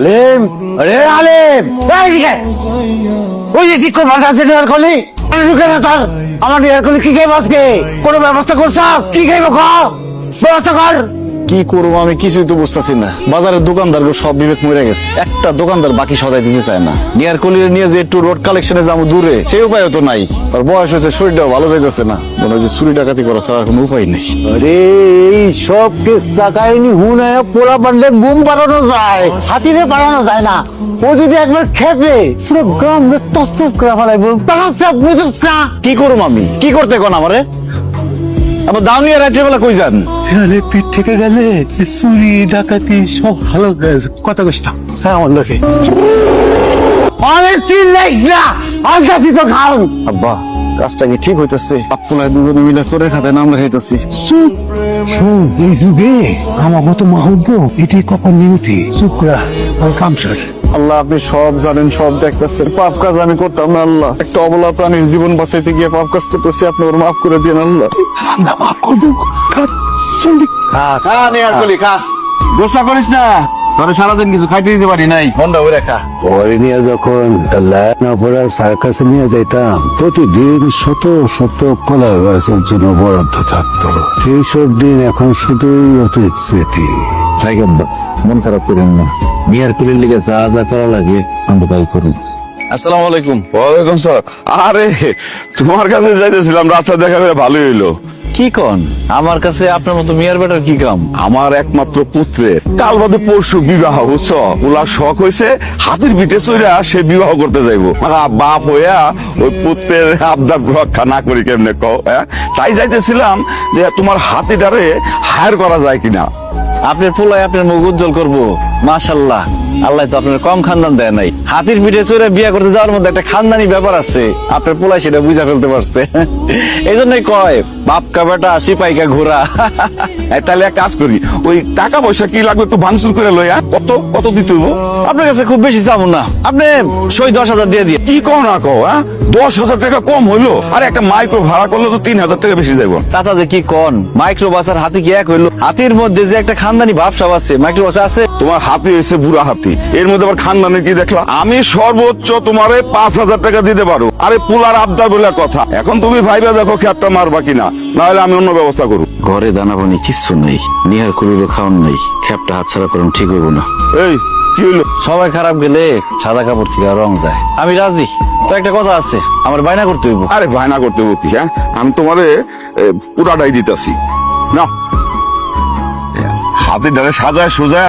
আলেম, আরে আলেম। ওই যে ঠিক করে আছে নেওয়ার কলি আমার নেওয়ার কলি, কি খাইব আজকে? কোনো ব্যবস্থা করছ? কি খাইব খ ব্যবস্থা কর। কি করব আমি কিছুই তো বুঝতেছি না। বাজারের দোকানদার সব বিবেক মরে গেছে। একটা দোকানদার বাকি সদাই দিতে চায় না। নিয়ার কলির নিয়ে যে একটু রোড কালেকশনে যাব দূরে সেই উপায় তো নাই। আর বয়স হয়েছে শরীরটাও ভালো যাইতেছে না। মনে হয় যে চুরি ডাকাতি করা ছাড়া কোনো উপায় নেই। আরে এই সব কিস্সা কাহিনী হুনে পোলা পারলে ঘুম পাড়ানো যায়। হাতিরে পাড়ানো যায় না। ও যদি একবার খেপে পুরো গ্রাম তস তস করে ফেলাইব তারা বুঝিস না। কি করব আমি? কি করতে কোন আমারে? আমার দাম নিয়ে রাত্রে বেলা কই যান? ফেরালে পিঠ থেকে গেলে চুরি ডাকাতি সব ভালো কথা কইতাম হ্যাঁ আমার লোকে। অনেক চিল্লাইস না আজকাতি তো খাও আব্বা। কাজটা কি ঠিক হইতেছে। পাতপুলায় দুজনে মিলে চোরের খাতে নাম লেখাইতেছি। শোন এই যুগে আমার মতো মাহব্ব এটি কখন নিউটি চুপ করা আর কাম শেষ আল্লাহ আপনি সব জানেন সব দেখতেছেন। পাপ কাজ আমি করতাম না আল্লাহ। একটা অবলা প্রাণীর জীবন বাঁচাইতে গিয়ে পাপ কাজ করতেছি আপনি ওর মাফ করে দিন আল্লাহ। আমরা মাফ করব খা খা নে আর কলি খা। গোসা করিস না। তোরে সারাদিন কিছু খাইতে দিতে পারি নাই। মনটা ওরে খা পরে নিয়ে যখন সার্কাসে নিয়ে যাইতাম প্রতিদিন শত শত কলা গাছের জন্য বরাদ্দ থাকতো। এইসব দিন এখন শুধুই অতীত স্মৃতি। তাই মন খারাপ করেন না। বিয়ার কুলির লিগে যা যা করা লাগে আমরা তাই আসসালামু আলাইকুম। ওয়ালাইকুম স্যার আরে তোমার কাছে যাইতেছিলাম রাস্তা দেখা করে ভালোই হইল। কি কন? আমার কাছে আপনার মতো মিয়ার বেটার কি কাম? আমার একমাত্র পুত্রের কাল বাদে পরশু বিবাহ বুঝছ? শখ হয়েছে হাতির পিঠে চইরা সে বিবাহ করতে যাইবো। বাপ হইয়া ওই পুত্রের আবদার রক্ষা না করি কেমনে কও হ্যাঁ? তাই যাইতেছিলাম যে তোমার হাতিটারে হায়ার করা যায় কিনা। আপনার পোলায় আপনার মুখ উজ্জ্বল করব মাশাল্লাহ। আল্লাহ তো আপনার কম খানদান দেয় নাই। হাতির পিঠে চড়ে বিয়ে করতে যাওয়ার মধ্যে একটা খানদানি ব্যাপার আছে। আপনার পোলায় সেটা বুঝা ফেলতে পারছে। এই জন্যই কয় বাপ কা বেটা সিপাইকা ঘোরা তাহলে এক কাজ করি ওই টাকা পয়সা কি লাগবে একটু ভাঙচুর করে লই হ্যাঁ? কত কত দিতে হইবো? আপনার কাছে খুব বেশি চাবো না। আপনি সই দশ হাজার দিয়ে দিয়ে কি কও না কও হ্যাঁ? দশ হাজার টাকা কম হইল। আর একটা মাইক্রো ভাড়া করলে তো তিন হাজার টাকা বেশি যাইবো। চাচা যে কি কন মাইক্রো বাসার হাতি কি এক হইল? হাতির মধ্যে যে একটা খানদানি ভাবসাব আছে মাইক্রো বাসা আছে? তোমার হাতি হয়েছে বুড়া হাতি। এর মধ্যে আবার খানদানের কি দেখলা? আমি সর্বোচ্চ তোমারে পাঁচ হাজার টাকা দিতে পারো। আরে পুলার আবদার বলে কথা। এখন তুমি ভাইবা দেখো খ্যাপটা মারবা কিনা। নাহলে আমি অন্য ব্যবস্থা করু ঘরে দানা পানি কিচ্ছু নেই। নিহার কুলিরও খাওয়ান নেই। খ্যাপটা হাতছাড়া করুন ঠিক হইব না। এই কি হইল? সবাই খারাপ গেলে সাদা কাপড় থেকে রং যায়। আমি রাজি। তো একটা কথা আছে আমার বায়না করতে হইব। আরে ভাইনা করতে বকি হ্যাঁ? আমি তোমারে পুরাটাই দিতেছি। না হাতে ডালে সাজায় সোজা